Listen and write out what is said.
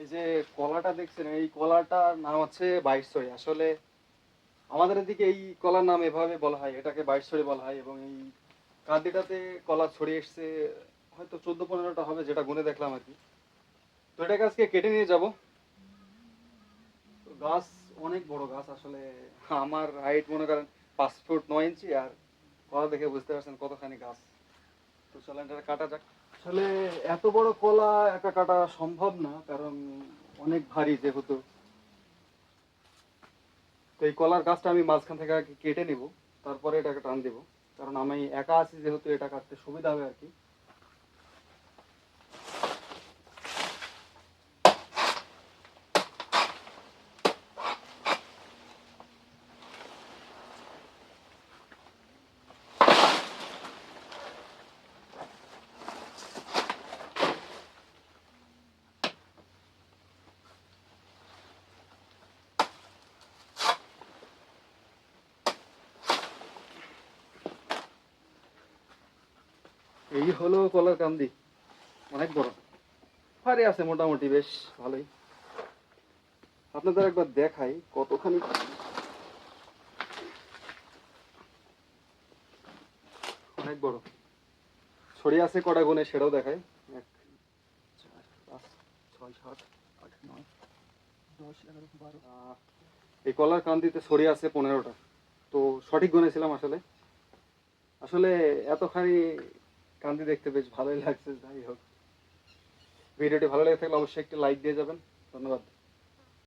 এই যে কলাটা দেখছেন, এই কলাটার নাম হচ্ছে বাইশছড়ি আসলে আমাদের এদিকে এই কলার নাম এভাবে বলা হয়, এটাকে বাইশছড়ি বলা হয় এবং এই কান্দিটাতে কলা ছড়িয়ে এসছে, হয়তো চোদ্দ পনেরোটা হবে যেটা গুনে দেখলাম আর কি। তো এটাকে আজকে কেটে নিয়ে যাব। গাছ অনেক বড় গাছ, আসলে আমার হাইট মনে করেন পাঁচ ফুট নয় ইঞ্চি, আর কলা দেখে বুঝতে পারছেন কতখানি গাছ। এত বড় কলা একা কাটা সম্ভব না, কারণ অনেক ভারী যেহেতু। তো এই কলার গাছটা আমি মাঝখান থেকে কেটে নিব, তারপরে এটাকে টান দেব। কারণ আমি একা আছি যেহেতু এটা কাটতে সুবিধা হবে আর কি। এই হলো কলার কান্দি অনেক বড়। ভারী আছে মোটামুটি বেশ, ভালোই। আপনাদের একবার দেখাই কতখানি অনেক বড়। ছড়িয়ে আছে কটা গুণে সেটাও দেখাই। এক, চার, পাঁচ, ছয়, সাত, আট, নয়, দশ, এগারো, বারো। এই কলার কান্দিতে ছড়িয়ে আছে পনেরোটা। তো সঠিক গুনেছিলাম আসলে। আসলে এতখানি কান্দি দেখতে বেশ ভালোই লাগছে, যাই হোক। ভিডিওটি ভালো লেগে থাকলে অবশ্যই একটি লাইক দিয়ে যাবেন। ধন্যবাদ।